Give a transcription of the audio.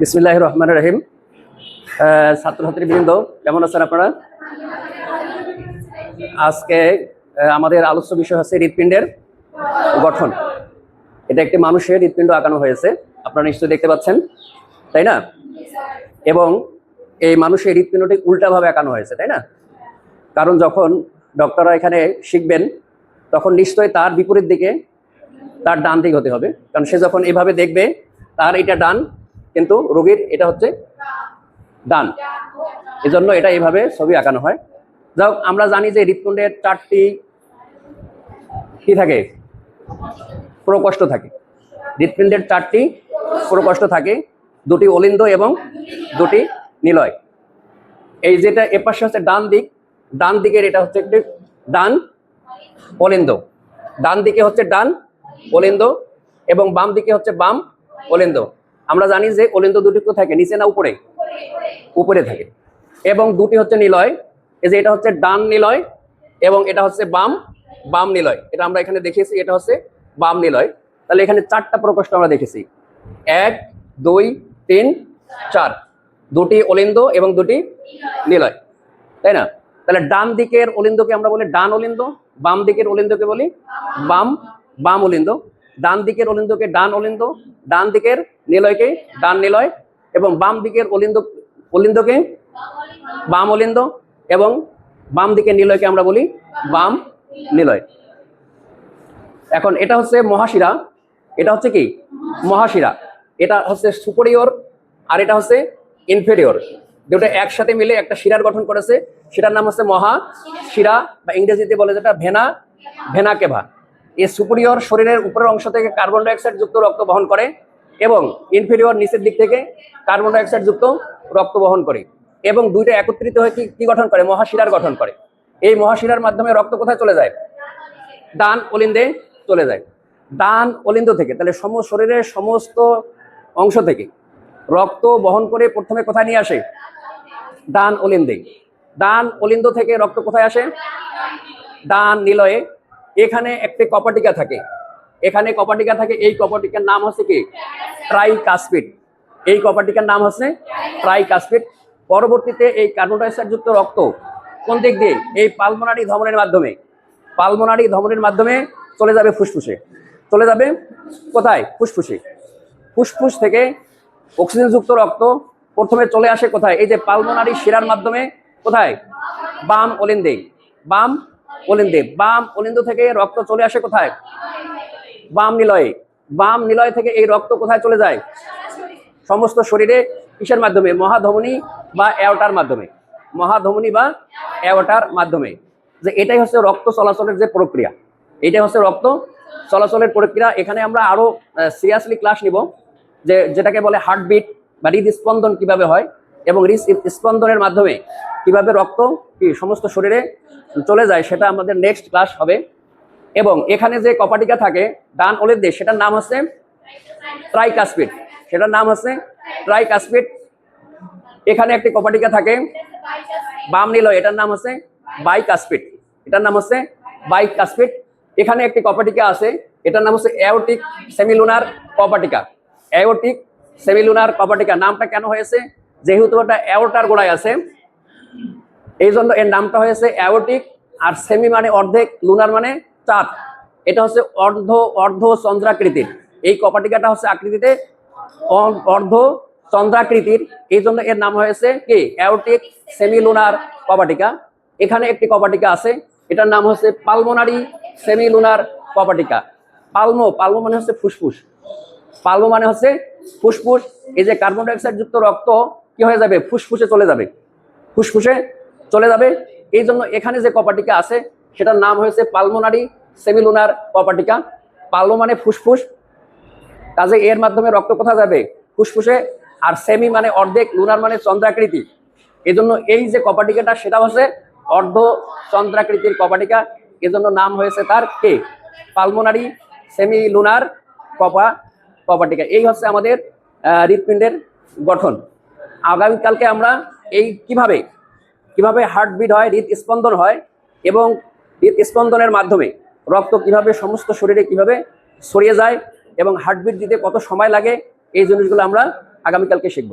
বিসমিল্লাহ রহমান রহিম। ছাত্রছাত্রীবৃন্দ, কেমন আছেন আপনারা? আজকে আমাদের আলোচ্য বিষয় হচ্ছে হৃৎপিণ্ডের গঠন। এটা একটি মানুষের হৃৎপিণ্ড আঁকানো হয়েছে, আপনারা নিশ্চয়ই দেখতে পাচ্ছেন, তাই না? এবং এই মানুষের হৃৎপিণ্ডটি উল্টাভাবে আঁকানো হয়েছে, তাই না? কারণ যখন ডক্টররা এখানে শিখবেন, তখন নিশ্চয়ই তার বিপরীত দিকে তার ডান দিক হতে হবে। কারণ সে যখন এভাবে দেখবে, তার এটা ডান, কিন্তু রোগীর এটা হচ্ছে ডান। এজন্য এটা এইভাবে ছবি আঁকানো হয়। যাই আমরা জানি যে হৃৎপিণ্ডের চারটি কি থাকে? প্রকষ্ট থাকে। হৃৎপিণ্ডের চারটি প্রকষ্ট থাকে। দুটি অলিন্দ এবং দুটি নিলয়। এই যেটা এপাশে হচ্ছে ডান দিক, ডান দিকের এটা হচ্ছে একটি ডান অলিন্দ। ডান দিকে হচ্ছে ডান অলিন্দ এবং বাম দিকে হচ্ছে বাম অলিন্দ। আমরা জানি যে অলিন্দ দুটি তো থাকে? নিচে না উপরে? উপরে থাকে। এবং দুটি হচ্ছে নিলয়। এই যে এটা হচ্ছে ডান নিলয় এবং এটা হচ্ছে বাম বাম নিলয়। এটা আমরা এখানে দেখেছি এটা হচ্ছে বাম নিলয়। তাহলে এখানে চারটা প্রকোষ্ঠ আমরা দেখেছি। এক, দুই, তিন, চার। দুটি অলিন্দ এবং দুটি নিলয়। তাই না? তাহলে ডান দিকের অলিন্দকে আমরা বলি ডান অলিন্দ, বাম দিকের অলিন্দকে বলি বাম বাম অলিন্দ, ডান দিকের অলিন্দকে ডান অলিন্দ, ডান দিকের নিলয়কে ডান নিলয় এবং বাম দিকের অলিন্দ, অলিন্দকে বাম অলিন্দ এবং বাম দিকের নিলয়কে আমরা বলি বাম নিলয়। এখন এটা হচ্ছে মহাশিরা, এটা হচ্ছে কি? মহাশিরা। এটা হচ্ছে সুপরিয়র আর এটা হচ্ছে ইনফেরিয়র। দুটো একসাথে মিলে একটা শিরার গঠন করেছে। সেটার নাম হচ্ছে মহা শিরা বা ইংরেজিতে বলে যেটা ভেনা ভেনা কেভা এই সুপরিয়র শরীরের উপরের অংশ থেকে কার্বন ডাইঅক্সাইড যুক্ত রক্ত বহন করে এবং ইনফেরিয়র নিচের দিক থেকে কার্বন ডাইঅক্সাইড যুক্ত রক্ত বহন করে এবং দুইটা একত্রিত হয়ে কি কি গঠন করে? মহাশিরার গঠন করে। এই মহাশিরার মাধ্যমে রক্ত কোথায় চলে যায়? ডান অলিন্দে চলে যায়। ডান অলিন্দ থেকে, তাহলে সম শরীরের সমস্ত অংশ থেকে রক্ত বহন করে প্রথমে কোথায় নিয়ে আসে? ডান অলিন্দে ডান অলিন্দ থেকে রক্ত কোথায় আসে? ডান নিলয়ে এখানে একটি কপাটিকা থাকে। এখানে কপাটিকা থাকে, এই কপাটিকার নাম হচ্ছে কি? ট্রাইকাসপিড। এই কপাটিকার নাম হচ্ছে ট্রাইকাসপিড। পরবর্তীতে এই কার্বন যুক্ত রক্ত কোন দিক দিয়ে? এই পালমোনারি ধমনের মাধ্যমে। পালমোনারি ধমনের মাধ্যমে চলে যাবে ফুসফুসে। চলে যাবে কোথায়? ফুসফুসে। ফুসফুস থেকে অক্সিজেনযুক্ত রক্ত প্রথমে চলে আসে কোথায়? এই যে পালমোনারি শিরার মাধ্যমে কোথায়? বাম অলিন্দে। বাম অলিন্দে, বাম অলিন্দ থেকে রক্ত চলে আসে কোথায়? বাম নিলয়ে। বাম নিলয় থেকে এই রক্ত কোথায় চলে যায়? সমস্ত শরীরে, কিসের মাধ্যমে? মহাধমনী বা অ্যাওটার মাধ্যমে। মহাধমনী বা অ্যাওটার মাধ্যমে। যে এটাই হচ্ছে রক্ত চলাচলের যে প্রক্রিয়া। এটাই হচ্ছে রক্ত চলাচলের প্রক্রিয়া। এখানে আমরা আরও সিরিয়াসলি ক্লাস নিব। যে, যেটাকে বলে হার্টবিট বা হৃদস্পন্দন কীভাবে হয়? এবং স্পন্দনের মাধ্যমে কীভাবে রক্ত, কি সমস্ত শরীরে চলে যায় সেটা আমাদের নেক্সট ক্লাস হবে। এবং এখানে যে কপাটিকা থাকে, ডান ওলের দেশ, সেটার নাম হচ্ছে ট্রাইকাসপিড সেটার নাম হচ্ছে ট্রাইকাসপিড এখানে একটি কপাটিকা থাকে, বাম নিল এটার নাম হচ্ছে বাইকাসপিড এটার নাম হচ্ছে বাইকাসপিড এখানে একটি কপাটিকা আছে, এটার নাম হচ্ছে অ্যাওটিক সেমিলুনার কপাটিকা। অ্যাওটিক সেমিলুনার কপাটিকা, নামটা কেন হয়েছে? যেহেতু ওটা অ্যাওটার গোড়ায় আছে এই জন্য এর নামটা হয়েছে অ্যাওটিক আর সেমি মানে অর্ধেক লুনার মানে চাঁদ। এটা হচ্ছে অর্ধ অর্ধ চন্দ্রাকৃতির। এই কপাটিকাটা হচ্ছে আকৃতিতে অর্ধ চন্দ্রাকৃতির। এই জন্য এর নাম হয়েছে কি? অ্যাওটিক সেমিলুনার কপাটিকা। এখানে একটি কপাটিকা আছে, এটার নাম হচ্ছে পালমোনারি সেমিলুনার কপাটিকা। পালমো পালমো মানে হচ্ছে ফুসফুস। পালমো মানে হচ্ছে ফুসফুস। এই যে কার্বন ডাইঅক্সাইড যুক্ত রক্ত কি হয়ে যাবে? ফুসফুসে চলে যাবে। ফুসফুসে চলে যাবে। এই জন্য এখানে যে কপাটিকা আছে, সেটার নাম হয়েছে পালমোনারি সেমিলুনার কপাটিকা। পালমো মানে ফুসফুস। কাজে এর মাধ্যমে রক্ত কোথায় যাবে? ফুসফুসে। আর সেমি মানে অর্ধেক, লুনার মানে চন্দ্রাকৃতি। এই জন্য এই যে কপাটিকাটা, সেটা হচ্ছে অর্ধ চন্দ্রাকৃতির কপাটিকা। এজন্য নাম হয়েছে তার কে? পালমোনারি সেমি লুনার কপা, কপাটিকা। এই হচ্ছে আমাদের হৃৎপিণ্ডের গঠন। আগামীকালকে আমরা এই কীভাবে কীভাবে হার্টবিট হয় হৃদ স্পন্দন হয় এবং হৃদ স্পন্দনের মাধ্যমে রক্ত কীভাবে সমস্ত শরীরে কীভাবে ছড়িয়ে যায় এবং হার্টবিট দিতে কত সময় লাগে, এই জিনিসগুলো আমরা আগামীকালকে শিখব।